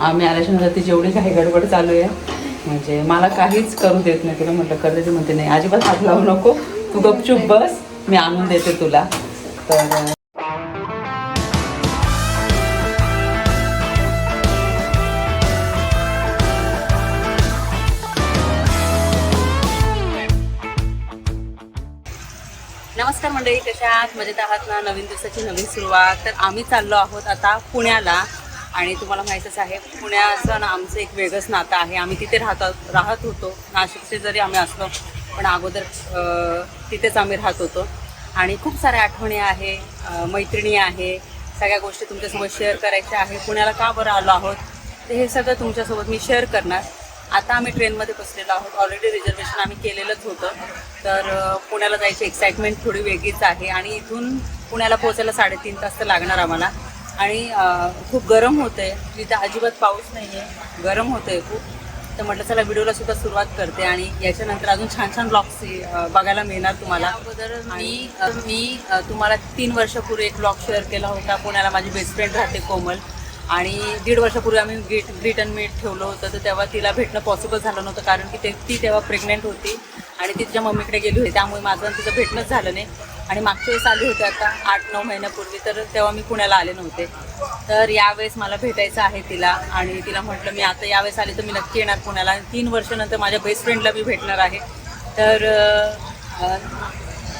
आम्ही आल्याच्यानंतर जेवढी काही गडबड चालू आहे. म्हणजे मला काहीच करू देत नाही तुला म्हटलं कर ती म्हणते नाही अजिबात हात लावू नको. तू गपचूप बस मी आणून देते तुला. तर नमस्कार मंडळी कशा आहात? मजेत आहात ना? नवीन दिवसाची नवीन सुरुवात. तर आम्ही चाललो आहोत आता पुण्याला. आणि तुम्हाला माहीतच आहे पुण्याचं ना आमचं एक वेगळंच नातं आहे. आम्ही तिथे राहत राहत होतो. नाशिकचे जरी आम्ही असलो पण अगोदर तिथेच आम्ही राहत होतो. आणि खूप साऱ्या आठवणी आहे मैत्रिणी आहे. सगळ्या गोष्टी तुमच्यासोबत शेअर करायच्या आहे. पुण्याला का बरं आलो आहोत? ते हे सगळं तुमच्यासोबत मी शेअर करणार. आता आम्ही ट्रेनमध्ये बसलेलो आहोत. ऑलरेडी रिझर्वेशन आम्ही केलेलंच होतं. तर पुण्याला जायची एक्साइटमेंट थोडी वेगळीच आहे. आणि इथून पुण्याला पोहोचायला साडेतीन तास तर लागणार आम्हाला. आणि खूप गरम होतं आहे तिथं अजिबात पाऊस नाही आहे गरम होतं आहे खूप. तर म्हटलं चला व्हिडिओला सुद्धा सुरुवात करते आणि याच्यानंतर अजून छान छान ब्लॉग्स बघायला मिळणार तुम्हाला. अगोदर मी मी तुम्हाला तीन वर्षापूर्वी एक ब्लॉग शेअर केला होता. पुण्याला माझी बेस्ट फ्रेंड राहते कोमल. आणि दीड वर्षापूर्वी आम्ही ग्रीट ग्रीट अँड मीट ठेवलं होतं. तर तेव्हा तिला भेटणं पॉसिबल झालं नव्हतं. कारण की ते ती तेव्हा प्रेग्नेंट होती. आणि ती तिच्या मम्मीकडे गेली होती. त्यामुळे माझं तिचं भेटणंच झालं नाही. आणि मागच्या वेळेस आली होते आता आठ नऊ महिन्यापूर्वी तर तेव्हा मी पुण्याला आले नव्हते. तर यावेळेस मला भेटायचं आहे तिला आणि तिला म्हटलं मी आता यावेळेस आली तर मी नक्की येणार पुण्याला आणि तीन वर्षानंतर माझ्या बेस्ट फ्रेंडला मी भेटणार आहे. तर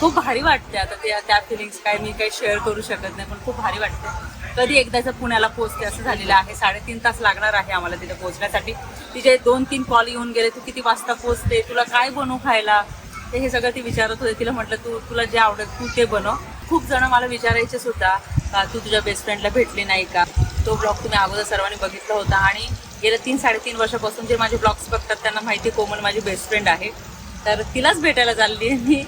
खूप भारी वाटते आता त्या त्या फिलिंग्स काय मी काही शेअर करू शकत नाही पण खूप भारी वाटते. कधी एकदा जर पुण्याला पोचते असं झालेलं आहे. साडेतीन तास लागणार आहे आम्हाला तिथे पोचण्यासाठी तिचे दोन तीन कॉल येऊन गेले तू किती वाजता पोचते तुला काय बनवू खायला? ते हे सगळं ती विचारत होते. तिला म्हटलं तू तुला जे आवडत तू ते बनव. खूप जण मला विचारायचे सुद्धा का तू तुझ्या बेस्ट फ्रेंडला भेटली नाही का? तो ब्लॉग तुम्ही अगोदर सर्वांनी बघितला होता आणि गेल्या तीन साडेतीन वर्षापासून जे माझे ब्लॉग्स बघतात त्यांना माहिती आहे कोमल माझी बेस्ट फ्रेंड आहे. तर तिलाच भेटायला चालली आहे मी.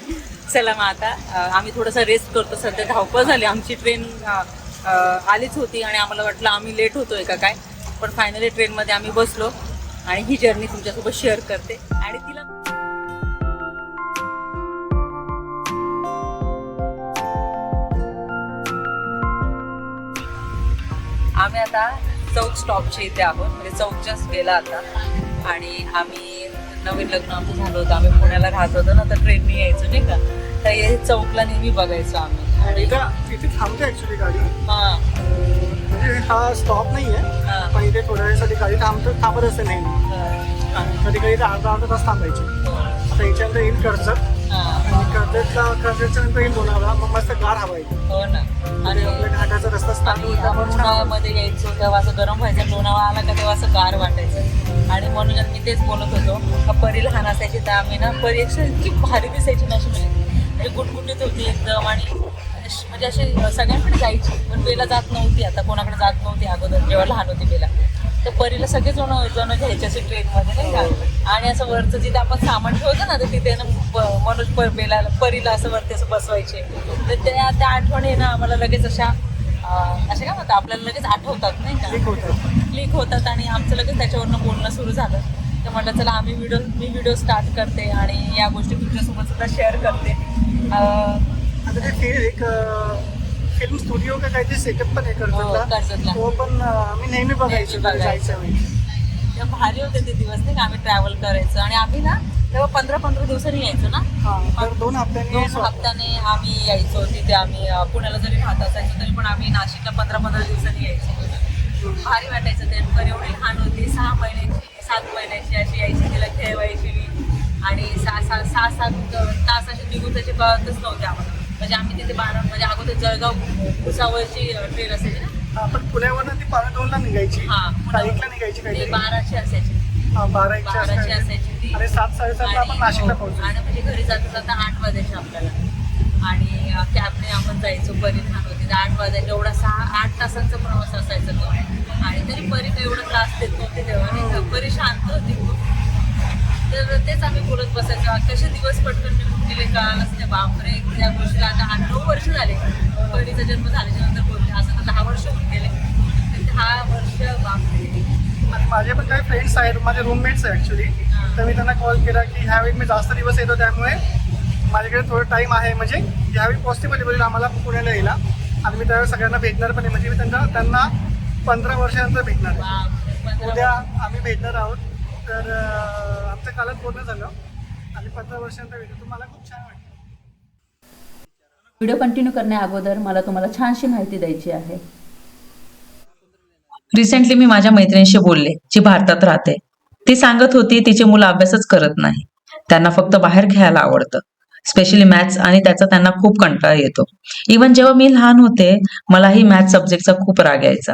चला मग आता आम्ही थोडंसं रेस्ट करतो. सध्या धावपळ झाली. आमची ट्रेन आलीच होती आणि आम्हाला वाटलं आम्ही लेट होतोय का काय? पण फायनली ट्रेनमध्ये आम्ही बसलो आणि ही जर्नी तुमच्यासोबत शेअर करते. आणि तिला आम्ही आता चौक स्टॉपच्या इथे आहोत. म्हणजे चौकच्याच गेला आता. आणि आम्ही नवीन लग्न आमचं झालं होतं. आम्ही पुण्याला राहत होतो ना तर ट्रेननी यायचो नाही का? तर हे चौकला नेहमी बघायचो आम्ही. आणि इथे थांबते ऍक्च्युली गाडी. हा. म्हणजे हा स्टॉप नाहीये. हा, पण इथे थोड्या वेळासाठी गाडी थांबत थांबत असते नाही. हा, कधी कधी इथे अर्धा अर्धा तास थांबायची. आता याच्यानंतर येईल कर्जत हा. कर्जतला कर्जतच्या नंतर येईल लोणावळा मग मस्त गार हवा येईल हो ना. आणि आपल्या घाटाचा रस्ता आणि होता आपण म्हणून उन्हाळ्यामध्ये यायचो तेव्हा असं गरम व्हायचं. लोणावळा आला का तेव्हा असं गार वाटायचं. आणि म्हणून मी तेच बोलत होतो का परी लहान असायची तर आम्ही ना परीक्षा इतकी भारी दिसायची ना अशी म्हणजे म्हणजे गुटगुटीत होती एकदम आणि म्हणजे अशी सगळ्यांकडे जायची. पण बेला जात नव्हती आता कोणाकडे जात नव्हती अगोदर जेव्हा लहान होती बेला तर परीला सगळे जण जण घ्यायचे असे ट्रेनमध्ये नाही का? आणि असं वरचं जिथे आपण सामान ठेवतो ना तर तिथे ना प- मनोज पर बेला परीला असं वरती असं बसवायचे. तर त्या त्या आठवणी ना आम्हाला लगेच अशा अं, अशा काय म्हणतात आपल्याला लगेच आठवतात नाही का? क्लिक होतं क्लिक होतात आणि आमचं लगेच त्याच्यावरनं बोलणं सुरू झालं. तर म्हटलं चला आम्ही व्हिडिओ मी व्हिडिओ स्टार्ट करते आणि या गोष्टी तुमच्यासोबत सुद्धा शेअर करते. अं, आता ते फि- एक फिल्म स्टुडिओ का काहीतरी सेटअप पण आहे हो, कर्जतला. कर्जतला तो पण आम्ही नेहमी बघायचो नेहमी बघायचो. जायचं वेळी. भारी होते ते दिवस नाही का? आम्ही ट्रॅव्हल करायचो. आणि आम्ही ना तेव्हा पंधरा पंधरा दिवसांनी यायचो ना? हा दोन हप्त्यांनी दोन. हप्त्याने आम्ही यायचो तिथे. आम्ही पुण्याला जरी राहत असायचो तरी पण आम्ही नाशिकला पंधरा पंधरा दिवसांनी यायचो. भारी वाटायचं ते. पण एवढी लहान होती. सहा महिन्याची सात महिन्याची अशी यायची तिला खेळवायची. आणि सहा सहा सहा सात तास असे निघून त्याचे कळतच नव्हते आम्हाला. म्हणजे आम्ही तिथे बारा म्हणजे अगोदर जळगाव भुसावळची ट्रेन असायची ना? आपण पुण्यावरनं ती बारा दोनला निघायची. हा निघायची ती बाराची असायची. हा, बारा. असायची. ती. आणि सात साडेसातला आपण नाशिकला हो, आणि म्हणजे घरी जाता जाता आठ वाजायचे आपल्याला. आणि अ, कॅबने आपण जायचो परी लहान होती. आठ वाजायचे एवढा सहा आठ तासांचा प्रवास असायचा तो. आणि तरी परी काही एवढा त्रास देत नव्हती तेव्हा नाही का? परी शांत होती. बसायचो कसे दिवस पटकन निघून गेले नाही बापरे त्या गोष्टीला आता आठ नऊ वर्ष झाले. पहिलीचा जन्म झाल्याच्यानंतर बोलते असं तर दहा वर्ष होऊन गेले. दहा वर्ष बापरे. आणि माझे पण काही फ्रेंड्स आहेत माझे रूममेट्स आहे ॲक्च्युली तर मी त्यांना कॉल केला की ह्यावेळी मी जास्त दिवस येतो त्यामुळे माझ्याकडे थोडं टाईम आहे. म्हणजे ह्यावेळी पॉसिबल होईल आम्हाला पुण्याला यायला. आणि मी त्यावेळेस सगळ्यांना भेटणार पण आहे. म्हणजे मी त्यांना त्यांना पंधरा वर्षानंतर भेटणार उद्या आम्ही भेटणार आहोत. तर आमचं कालच बोलणं झालं. आणि पंधरा वर्षानंतर भेटू तुम्हाला खूप छान वाटतं व्हिडिओ कंटिन्यू करण्या अगोदर मला तुम्हाला छानशी माहिती द्यायची आहे. रिसेंटली मी माझ्या मैत्रिणीशी बोलले जी भारतात राहते. ती सांगत होती तिची मुलं अभ्यासच करत नाही. त्यांना फक्त बाहेर खेळायला आवडतं. स्पेशली मॅथ्स आणि त्याचा त्यांना खूप कंटाळा येतो. इवन जेव्हा मी लहान होते मलाही मॅथ्स सब्जेक्टचा खूप राग यायचा.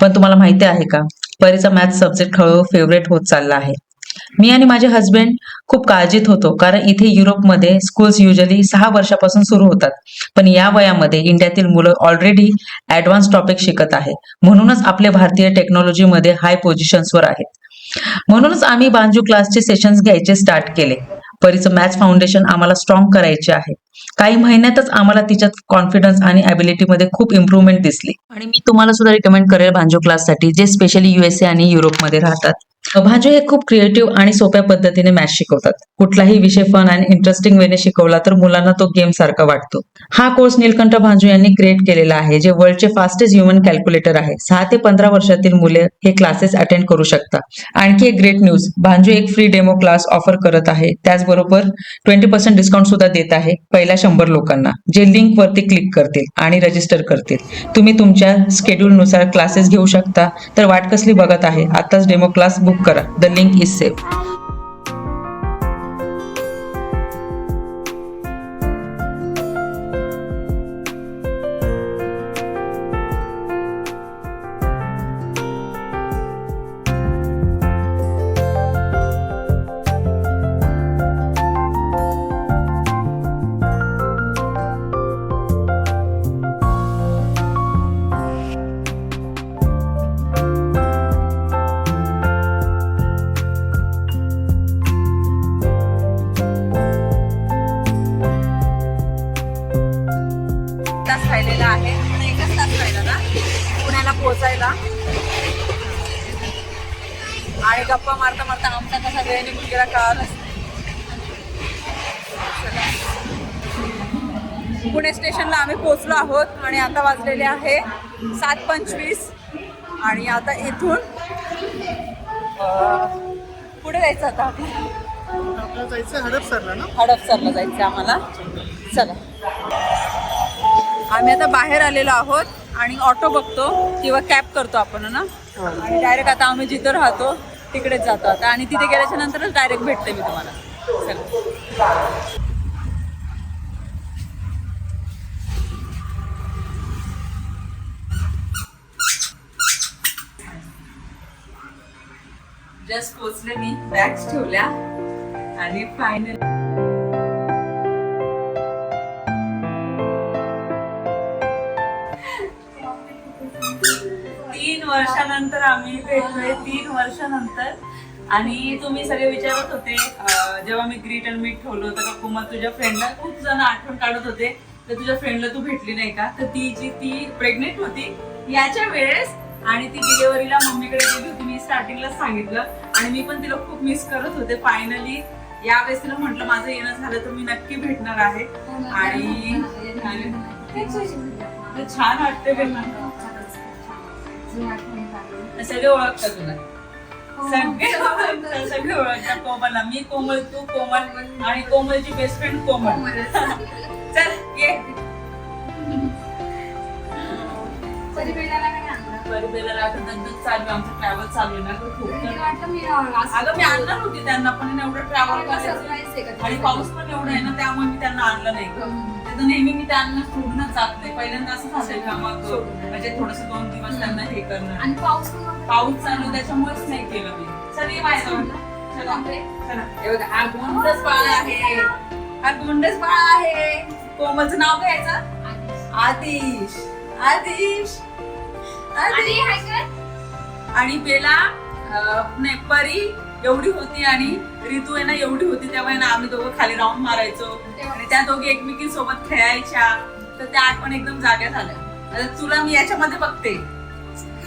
पण तुम्हाला माहिती आहे का? परीचा मॅथ्स सब्जेक्ट हळूहळू फेवरेट होत चालला आहे. मी आणि माझे हस्बंड खूप काळजीत होतो. कारण इथे युरोपमध्ये स्कूल्स युजली सहा वर्षापासून सुरू होतात. पण या वयामध्ये इंडियातील मुलं ऑलरेडी ऍडव्हान्स टॉपिक शिकत आहे म्हणूनच आपले भारतीय टेक्नॉलॉजीमध्ये हाय पोझिशन्सवर आहेत. म्हणूनच आम्ही बांजू क्लासचे सेशन्स घ्यायचे स्टार्ट केले. परीचं मॅथ्स फाउंडेशन आम्हाला स्ट्रॉंग करायचे आहे. काही महिन्यातच आम्हाला तिच्यात कॉन्फिडन्स आणि ॲबिलिटीमध्ये खूप इम्प्रूव्हमेंट दिसली. आणि मी तुम्हाला सुद्धा रिकमेंड करेल भांजो क्लाससाठी जे स्पेशली युएसए आणि युरोपमध्ये राहतात. भांजो हे खूप क्रिएटिव्ह आणि सोप्या पद्धतीने मॅथ शिकवतात. कुठलाही विषय फन आणि इंटरेस्टिंग वेने शिकवला तर मुलांना तो गेम सारखा वाटतो. हा कोर्स नीलकंठ भांजो यांनी क्रिएट केलेला आहे जे वर्ल्डचे फास्टेस्ट ह्युमन कॅल्क्युलेटर आहे. सहा ते पंधरा वर्षातील मुले हे क्लासेस अटेंड करू शकतात. आणखी एक ग्रेट न्यूज भांजो एक फ्री डेमो क्लास ऑफर करत आहे. त्याचबरोबर बरोबर ट्वेंटी पर्सेंट डिस्काउंट सुद्धा देत आहे पहिल्या शंभर लोकांना जे लिंक वरती क्लिक करतील आणि रजिस्टर करतील. तुम्ही तुमच्या schedule नुसार क्लासेस घेऊ शकता. तर वाट कसली बघत आहे? आताच डेमो क्लास बुक करा. द लिंक इज सेफ राहिलेला आहे. पण एकच तास राहिला ना? पुण्याला पोहोचायला. आणि गप्पा मारता मारता आमचा कसा वेळ निघून गेला कळालंच. पुणे स्टेशनला आम्ही पोहोचलो आहोत आणि आता वाजलेले आहे सात पंचवीस. आणि आता इथून पुढे जायचं आता जायचं हडपसरला ना? हडपसरला जायचं आम्हाला. चला. आम्ही आता बाहेर आलेलो आहोत आणि ऑटो बघतो किंवा कॅब करतो आपण ना? आणि डायरेक्ट आता आम्ही जिथं राहतो तिकडेच जातो आता. आणि तिथे गेल्याच्या नंतरच डायरेक्ट भेटते मी तुम्हाला. चला. जस्ट पोचले मी बॅग्स ठेवल्या आणि फायनल वर्षानंतर आम्ही भेटलोय तीन वर्षानंतर. आणि तुम्ही सगळे विचारत होते अं, जेव्हा मी ग्रीट अँड मीट ठेवलं होतं का कुमार तुझ्या फ्रेंडला खूप जण आठवण काढत होते तर तुझ्या फ्रेंडला तू भेटली नाही का? तर ती जी ती प्रेग्नेंट होती याच्या वेळेस आणि ती डिलिव्हरीला मम्मीकडे गेली होती मी स्टार्टिंगला सांगितलं. आणि मी पण तिला खूप मिस करत होते. फायनली यावेळेस तिला म्हटलं माझं येणं झालं तर मी नक्की भेटणार आहे. आणि आणि- छान वाटते सगळे ओळखतात तुला. सगळे ओळखतात सगळे ओळखतात कोमलला मी कोमल तू कोमल आणि कोमलची बेस्ट फ्रेंड कोमल. चल ये. परिबेला चालू आहे, आमचं ट्रॅव्हल चालू आहे ना खूप. अगं मी आणणार होती त्यांना पण एवढं ट्रॅव्हल आणि पाऊस पण एवढा आहे ना त्यामुळे मी त्यांना आणलं नाही नाही तर नेहमी मी त्यांना सोडूनच जात. नाही पहिल्यांदा असंच असेल का मग म्हणजे थोडस दोन दिवस त्यांना हे करणार आणि पाऊस पाऊस चालू त्याच्यामुळेच नाही केलं मी. चल हे बघा हा गोंडस बाळ आहे. हा गोंडस बाळ आहे. कोमलचं नाव काय याचं? आतिश. आतिश. आणि बेला नाही परी एवढी होती आणि ऋतू आहे ना एवढी होती तेव्हा आहे ना आम्ही दोघं खाली राऊंड मारायचो. आणि त्या दोघी एकमेकींसोबत खेळायच्या. तर त्या आठवण एकदम जाग्या झाल्या. आता तुला मी याच्यामध्ये बघते.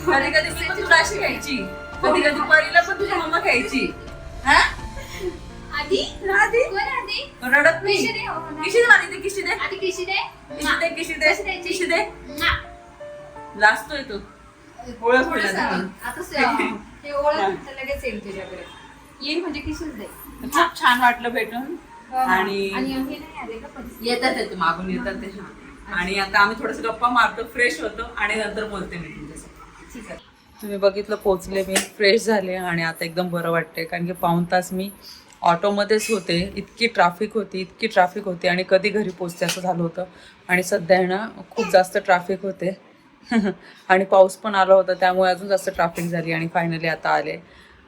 कधी कधी मी पण तुला अशी घ्यायची. कधी कधी परीला पण तुझी मम्मा घ्यायची. हा? आधी? आधी? रडत नाही. हो. किशी दे किशी दे. आधी किशी दे? किशी दे किशी दे कशी. लाजतोय तो. ओळख आता. ओळख लगेच येईल तुझ्याकडे. येईल म्हणजे खूप छान वाटलं भेटून. आणि आणि नाही आले का पण येतात ते मागून येतात ते आणि आता आम्ही थोडस गप्पा मारतो फ्रेश होतो आणि नंतर बोलते मी तुमच्यासोबत. ठीक आहे. तुम्ही बघितलं पोचले मी फ्रेश झाले आणि आता एकदम बरं वाटतंय. कारण की पाऊण तास मी ऑटोमध्येच होते. इतकी ट्रॅफिक होती इतकी ट्रॅफिक होती आणि कधी घरी पोचते असं झालं होतं. आणि सध्या आहे ना खूप जास्त ट्रॅफिक होते. आणि पाऊस पण आला होता त्यामुळे अजून जास्त ट्रॅफिक झाली आणि फायनली आता आले.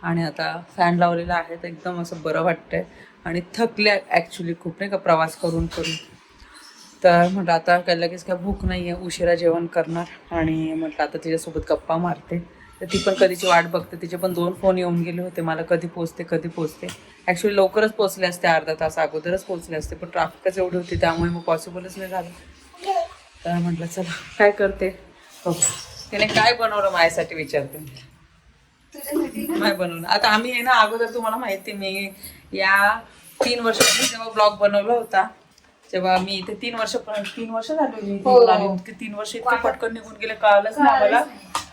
आणि आता फॅन लावलेला आहे तर एकदम असं बरं वाटतंय. आणि थकले ॲक्च्युली खूप नाही का प्रवास करून करून. तर म्हटलं आता काय लगेच काय भूक नाही आहे उशिरा जेवण करणार. आणि म्हटलं आता तिच्यासोबत गप्पा मारते. तर ती पण कधीची वाट बघते. तिचे पण दोन फोन येऊन गेले होते. मला कधी पोचते कधी पोचते ॲक्च्युली लवकरच पोचले असते अर्धा तास अगोदरच पोचले असते. पण ट्राफिकच एवढी होती त्यामुळे मग पॉसिबलच नाही झालं. तर म्हटलं चला काय करते? हो तिने काय बनवलं माझ्यासाठी विचारते. मी. नाही बनवलं आता आम्ही आहे ना अगोदर तुम्हाला माहिती आहे, मी या तीन वर्षापूर्वी जेव्हा ब्लॉग बनवला होता जेव्हा मी इथे तीन वर्ष तीन वर्ष झाली इथे हो. होती. तीन वर्ष इतके पटकन निघून गेले कळालंच ना मला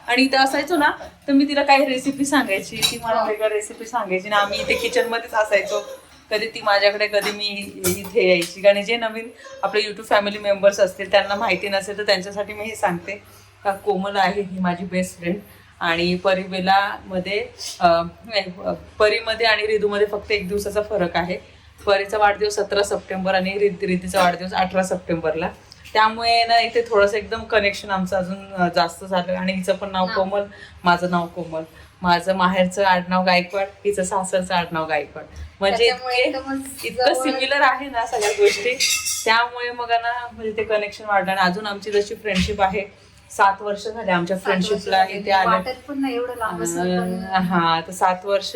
आणि इथे असायचो ना तर मी तिला काही रेसिपी सांगायची ती मला वेगळ्या रेसिपी सांगायची. ना आम्ही इथे किचन मध्येच असायचो. कधी ती माझ्याकडे कधी मी इथे यायची. आणि जे नवीन आपले युट्यूब फॅमिली मेंबर्स असतील त्यांना माहिती नसेल तर त्यांच्यासाठी मी हे सांगते. का कोमल आहे ही माझी बेस्ट फ्रेंड आणि परिबेलामध्ये परीमध्ये आणि रिदूमध्ये फक्त एक दिवसाचा फरक आहे. परीचा वाढदिवस सतरा सप्टेंबर आणि रितीचा वाढदिवस अठरा सप्टेंबरला. त्यामुळे ना इथे थोडंसं एकदम कनेक्शन आमचं अजून जास्त झालं आणि हिचं पण नाव कोमल माझं नाव कोमल. माझं माहेरचं आडनाव गायकवाड हिचं सासरचं आडनाव गायकवाड. म्हणजे इतके- सिमिलर आहे ना सगळ्या गोष्टी. त्यामुळे मग ना म्हणजे ते कनेक्शन वाढलं आणि अजून आमची जशी फ्रेंडशिप आहे सात वर्ष झाले आमच्या फ्रेंडशिपला इथे. आले. वाटत पण नाही एवढं लांब असं पण अं, हा तर सात वर्ष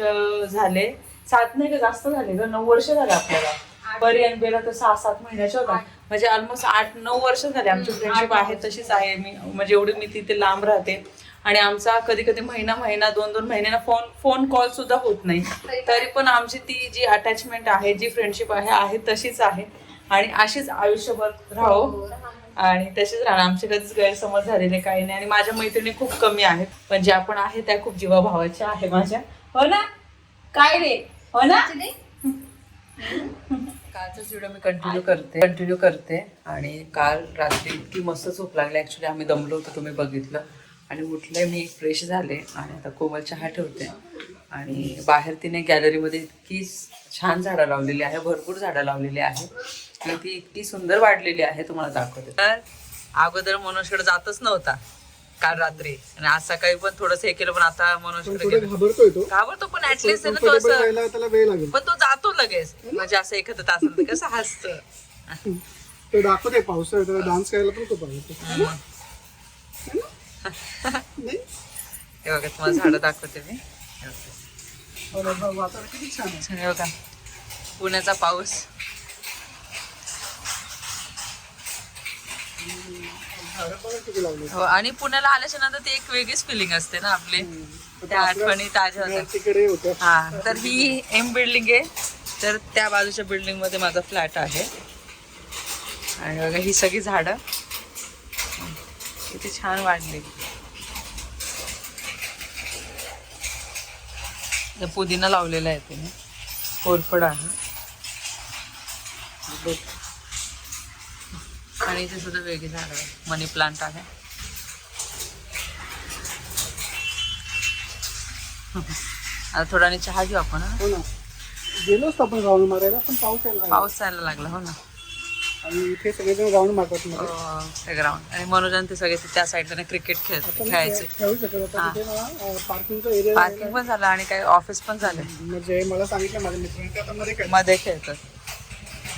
झाले. सात नाही का जास्त झाले ग नऊ वर्ष झाले आपल्याला. बरी आणि बेला तर सहा सात महिन्याच्या होता म्हणजे ऑलमोस्ट आठ नऊ वर्ष झाले आमची फ्रेंडशिप आहे तशीच आहे मी. म्हणजे एवढी मी तिथे लांब राहते. आणि आमचा कधी कधी महिना महिना दोन दोन महिन्याला फोन फोन कॉल सुद्धा होत नाही. तरी पण आमची ती जी अटॅचमेंट आहे जी फ्रेंडशिप आहे आहे तशीच आहे. आणि अशीच आयुष्यभर राहो. आणि तसेच राहणार आमचे कधीच गैरसमज झालेले काही नाही. आणि माझ्या मैत्रिणी खूप कमी आहेत. पण ज्या पण आहे त्या खूप जीवाभावाच्या आहे माझ्या. हो ना? काय रे? हो ना? कालचाच व्हिडिओ मी कंटिन्यू करते. कंटिन्यू करते. आणि काल रात्री इतकी मस्त झोप लागली. ॲक्च्युली आम्ही दमलो होतो तुम्ही बघितलं. आणि उठले मी फ्रेश झाले. आणि आता कोमल चहा ठेवते. आणि बाहेर तिने गॅलरीमध्ये इतकी छान झाडं लावलेली आहे. भरपूर झाडं लावलेली आहे. आणि ती इतकी सुंदर वाढलेली आहे तुम्हाला दाखवते. तर अगोदर मनोजकडे जातच नव्हता काल रात्री. आणि आज सकाळी पण थोडस हे केलं पण आता मनोजकडे तो. घाबरतो पण ऍटलिस्ट तो कम्फर्टेबल असं पण तो जातो लगेच. म्हणजे असं एखादं तास कसं हसतं. तो दाखवते पावसाळ्यात त्याला डान्स करायला पण नाही? हे बघा तुम्हाला झाडं दाखवते मी. ना, पुण्याचा पाऊस. हो आणि पुण्याला आल्याच्यानंतर ती एक वेगळीच फिलिंग असते ना आपली. त्या आठवणी ताज्या होत्या. हा तर ही एम बिल्डिंग आहे. तर त्या बाजूच्या बिल्डिंगमध्ये माझा फ्लॅट आहे. आणि बघा ही सगळी झाडं. किती छान वाढली. पुदिना लावलेला आहे तिने. कोरफड आहे. आणि इथे सुद्धा वेगळी झाडं आहे मनी प्लांट आहे. आता थोडा आणि चहा घेऊ आपण हा? हो ना. गेलोच आपण राऊंड मारायला पण पाऊस यायला लागला. पाऊस यायला लागला हो ना. आणि इथे सगळेजण राऊंड मारतात मध्ये. ग्राउंड आणि मनोजन ते सगळे ते त्या साईडला क्रिकेट खेळ आपण खेळायचे. खेळू शकत आता तिथे ना पार्किंगचा एरिया पार्किंग पण झालं आणि काही ऑफिस पण झाले. म्हणजे मला सांगितलं माझ्या मित्रांनी ते आता मध्ये खेळ. मध्ये खेळतात.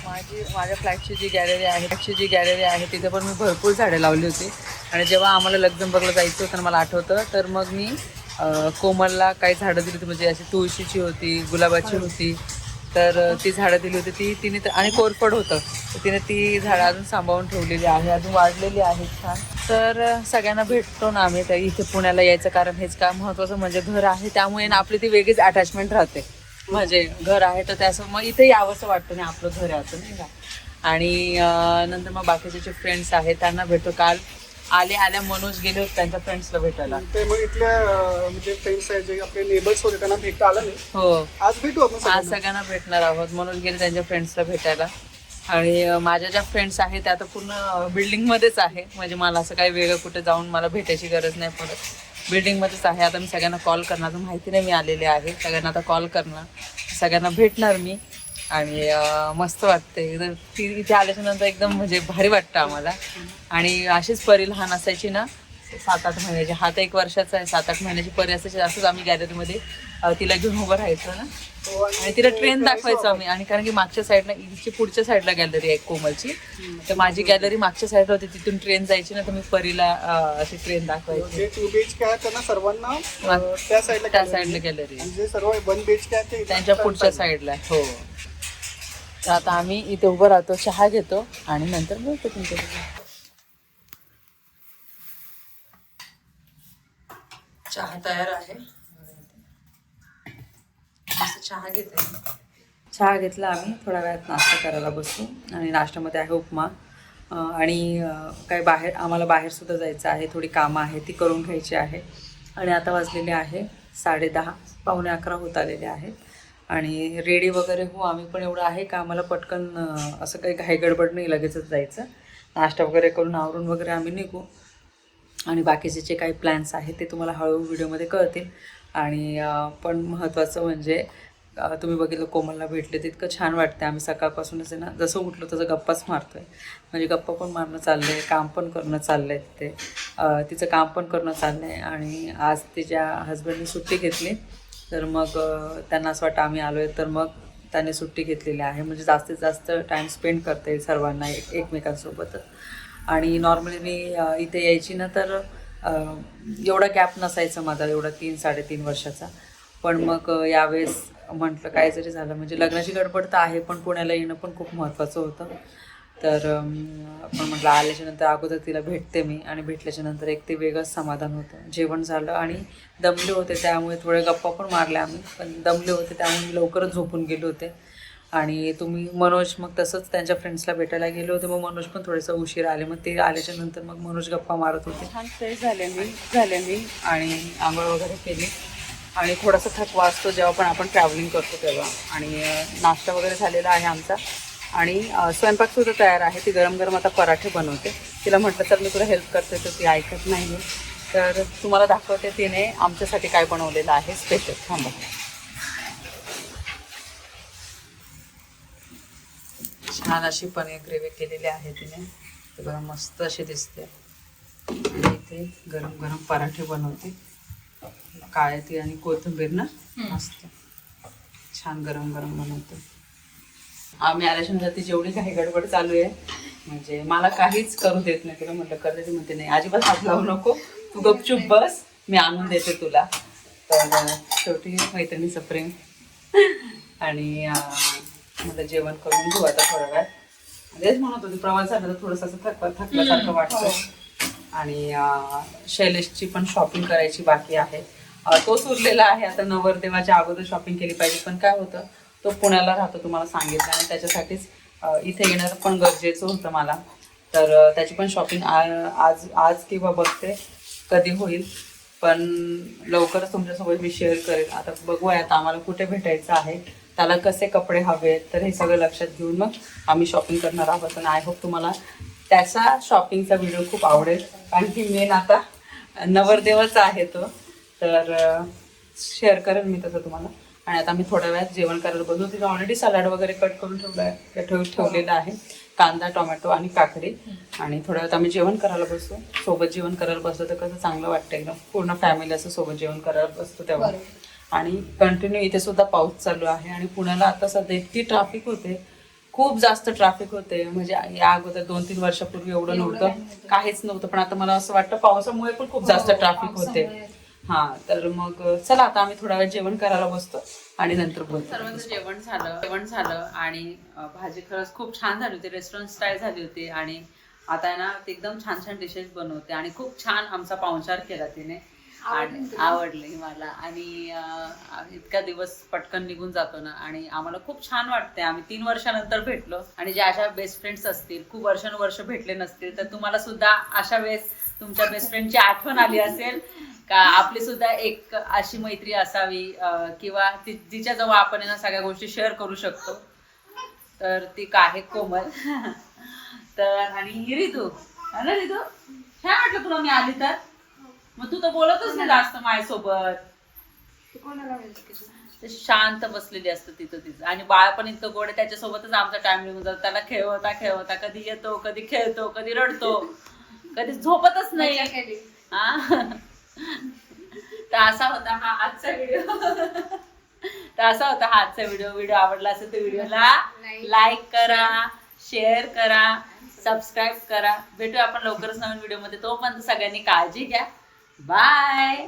माझी माझ्या फ्लॅटची जी गॅलरी आहे फ्लॅटची जी गॅलरी आहे तिथे पण मी भरपूर झाडे लावली होती. आणि जेव्हा आम्हाला लग्नबर्गला जायचं होतं मला आठवतं तर मग मी कोमलला काही झाडं दिली होती. म्हणजे अशी तुळशीची होती गुलाबाची होती. तर ती झाडं दिली होती. ती तिने तर- आणि कोरफड होतं. तर तिने ती झाडं अजून सांभाळून ठेवलेली आहे अजून वाढलेली आहेत छान. तर सगळ्यांना भेटतो ना आम्ही तर इथे पुण्याला यायचं कारण हेच काय महत्त्वाचं म्हणजे घर आहे. त्यामुळे ना आपली ती वेगळीच अटॅचमेंट राहते. म्हणजे घर आहे तर त्याचं मग इथे यावंसं वाटतं नाही आपलं घर आहे असं नाही का? आणि नंतर मग बाकीचे जे फ्रेंड्स आहेत त्यांना भेटतो. काल आले आल्या मनोज गेले होते त्यांच्या फ्रेंड्सला भेटायला. ते मग इथल्या म्हणजे फ्रेंड्स आहेत जे आपले नेबर्स होते त्यांना भेटता आलं नाही. हो. आज भेटू आपण आज सगळ्यांना. भेटणार आहोत. मनोज गेले त्यांच्या फ्रेंड्सला भेटायला. आणि माझ्या ज्या फ्रेंड्स आहेत त्या आता पूर्ण बिल्डिंगमध्येच आहे. म्हणजे मला असं काही वेगळं कुठे जाऊन मला भेटायची गरज नाही पडत. बिल्डिंगमध्येच आहे. आता मी सगळ्यांना कॉल करणार. माहिती नाही मी आलेले आहे. सगळ्यांना आता कॉल करणार. सगळ्यांना भेटणार मी. आणि मस्त वाटते एकदम ती इथे आल्याच्यानंतर एकदम म्हणजे भारी वाटतं आम्हाला. आणि अशीच परी लहान असायची ना सात आठ महिन्याची. हा तर एक वर्षाचा आहे. सात आठ महिन्याची परी असायची. असंच आम्ही गॅलरीमध्ये तिला घेऊन उभं राहायचो ना. आणि तिला ट्रेन दाखवायचो आम्ही. आणि कारण की मागच्या साईडला इथची पुढच्या साईडला गॅलरी आहे कोमलची. तर माझी गॅलरी मागच्या साईडला होती. तिथून ट्रेन जायची ना तर मी परीला अशी ट्रेन दाखवायची. टू बीच के आहेत त्यांना सर्वांना त्या साईडला त्या साईडला. गॅलरी आणि जे सर्व वन बीच के आहेत ते त्यांच्या पुढच्या साईडला. हो. तर आता आम्ही इथे उभं राहतो चहा घेतो आणि नंतर बोलतो तुमच्याकडे चहा तयार आहे. मस्त चहा घेते चहा घेतला आम्ही. थोड्या वेळात नाश्ता करायला बसू. आणि नाश्त्यामध्ये आहे उपमा. आणि काय काही बाहेर आम्हाला बाहेरसुद्धा जायचं आहे. थोडी कामं आहे ती करून घ्यायची आहे. आणि आता वाजलेले आहे साडे दहा. पावणे अकरा होत आलेले आहेत. आणि रेडी वगैरे हो आम्ही पण एवढं आहे का आम्हाला पटकन असं काही घाई गडबड नाही लगेचच जायचं. नाश्ता वगैरे करून आवरून वगैरे आम्ही निघू. आणि बाकीचे जे काही प्लॅन्स आहेत ते तुम्हाला हळूहळू व्हिडिओमध्ये कळतील. आणि पण महत्त्वाचं म्हणजे तुम्ही बघितलं कोमलला भेटले तितकं छान वाटतं आम्ही सकाळपासूनच आहे ना जसं उठलो तसं गप्पाच मारतो आहे म्हणजे गप्पा पण मारणं चाललं आहे काम पण करणं चाललं आहे तिथे तिचं काम पण करणं चाललं आहे आणि आज तिच्या हजबंडनी सुट्टी घेतली. तर मग त्यांना असं वाटतं आम्ही आलो आहे तर मग त्याने सुट्टी घेतलेली आहे. म्हणजे जास्तीत जास्त टाईम स्पेंड करता येईल सर्वांना एकमेकांसोबतच आणि नॉर्मली मी इथे यायची ना तर एवढा गॅप नसायचा माझा एवढा तीन साडेतीन वर्षाचा. पण मग यावेळेस म्हटलं काय जरी झालं म्हणजे लग्नाची गडबड तर आहे पण पुण्याला येणं पण खूप महत्त्वाचं होतं. तर आपण म्हटलं आल्याच्यानंतर अगोदर तिला भेटते मी आणि भेटल्याच्या नंतर एक ते वेगळंच समाधान होतं. जेवण झालं आणि दमले होते त्यामुळे थोडे गप्पा पण मारल्या आम्ही पण दमले होते त्यामुळे लवकरच झोपून गेले होते. आणि तुम्ही मनोज मग तसंच त्यांच्या फ्रेंड्सला भेटायला गेले होते. मग मनोज पण थोडेसं उशीर आले. मग ते आल्याच्यानंतर मग मनोज गप्पा मारत होते. छान फ्रेश झाले मी झाले मी आणि आंघोळ वगैरे केली. आणि थोडासा थकवा असतो जेव्हा पण आपण ट्रॅव्हलिंग करतो तेव्हा. आणि नाश्ता वगैरे झालेला आहे आमचा. आणि स्वयंपाकसुद्धा तयार आहे. ती गरम गरम आता पराठे बनवते. तिला म्हटलं तर मी तुला हेल्प करते. तर ती ऐकत नाही तर तुम्हाला दाखवते तिने आमच्यासाठी काय बनवलेलं आहे स्पेशल थांबा. छान अशी पनीर ग्रेव्ही केलेली आहे तिने. ते बघा मस्त अशी दिसते. इथे गरम गरम पराठे बनवते. काळ्या ती आणि कोथिंबीर ना? मस्त. छान गरम गरम बनवते. आम्ही आल्याच्या ती जेवढी काही गडबड चालू आहे म्हणजे मला काहीच करू देत नाही. तुला म्हटलं करते म्हणते नाही अजिबात हात लावू नको. तू गपचूप बस मी आणून देते तुला. तर शेवटी मैत्रिणीचं प्रेम. आणि म्हटलं जेवण करून घेऊ आता थोड्या वेळात तेच म्हणत होते प्रवास झाला तर थोडंसं असं थकवा थकल्यासारखं वाटतं. आणि अं, शैलेशची पण शॉपिंग करायची बाकी आहे. अं, तोच उरलेला आहे. आता नवरदेवाच्या अगोदर शॉपिंग केली पाहिजे. पण काय होतं तो पुण्याला राहतो तुम्हाला सांगितलं आणि त्याच्यासाठीच इथे येणं पण गरजेचं होतं मला. तर त्याची पण शॉपिंग आज आज किंवा बघते. कधी होईल. पण लवकरच तुमच्यासोबत मी शेअर करेन. आता बघूया आता आम्हाला कुठे भेटायचं आहे. त्याला कसे कपडे हवेत तर हे सगळं लक्षात घेऊन मग आम्ही शॉपिंग करणार आहोत. आणि आय होप तुम्हाला त्याचा शॉपिंगचा व्हिडिओ खूप आवडेल. कारण की मेन आता नवरदेवच आहे तो. तर शेअर करेन मी तसं तुम्हाला. आणि आता मी थोड्या वेळात जेवण करायला बसू तिथं ऑलरेडी सलाड वगैरे कट करून ठेवलं आहे. ठेव ठेवलेलं आहे. कांदा टोमॅटो आणि काकडी. आणि थोड्या वेळात आम्ही जेवण करायला बसतो सोबत जेवण करायला बसलो तर कसं चांगलं वाटतं एकदम. पूर्ण फॅमिली असं सोबत जेवण करायला बसतो तेव्हा. आणि कंटिन्यू इथे सुद्धा पाऊस चालू आहे. आणि पुण्याला आता सध्या इतकी ट्रॅफिक होते खूप जास्त ट्रॅफिक होते. म्हणजे या अगोदर दोन तीन वर्षापूर्वी एवढं नव्हतं. काहीच नव्हतं. पण आता मला असं वाटतं पावसामुळे पण खूप जास्त ट्रॅफिक होते. हा तर मग चला आता आम्ही थोडा वेळ जेवण करायला बसतो आणि नंतर बोलतो. सर्वांचं जेवण झालं जेवण झालं आणि भाजी खरंच खूप छान झाली होती. रेस्टॉरंट स्टाईल झाली होती आणि आता ना एकदम छान छान डिशेस बनवते आणि खूप छान आमचा पाहुणचार केला तिने. आणि आवडली मला आणि इतका दिवस पटकन निघून जातो ना आणि आम्हाला खूप छान वाटते आम्ही तीन वर्षानंतर भेटलो. आणि ज्या अशा बेस्ट फ्रेंड्स असतील खूप वर्षानुवर्ष भेटले नसतील तर तुम्हाला सुद्धा अशा वेळेस तुमच्या बेस्ट फ्रेंडची आठवण आली असेल. का आपली सुद्धा एक अशी मैत्री असावी किंवा ती जिच्याजवळ आपण ना सगळ्या गोष्टी शेअर करू शकतो. तर ती का आहे कोमल. तर आणि ही रितू. है ना रितू? काय वाटलं तुला मी आली तर. मग तू तर बोलतच नाही जास्त माझ्यासोबत. तू कोणाला ते शांत बसलेली असतं तिथं तिथं. आणि बाळ पण इतकं गोड आहे त्याच्यासोबतच आमचा टाइम निघून जातो. त्याला खेळवता खेळवता. कधी येतो कधी खेळतो कधी रडतो. कधी झोपतच नाही. केली. हा. तर असा होता हा आजचा व्हिडिओ तर असा होता हा आजचा व्हिडिओ व्हिडिओ आवडला असेल तर व्हिडिओला. लाईक करा शेअर करा सबस्क्राईब करा. भेटूया आपण लवकरच नवीन व्हिडिओमध्ये. तोपर्यंत सगळ्यांनी काळजी घ्या. बाय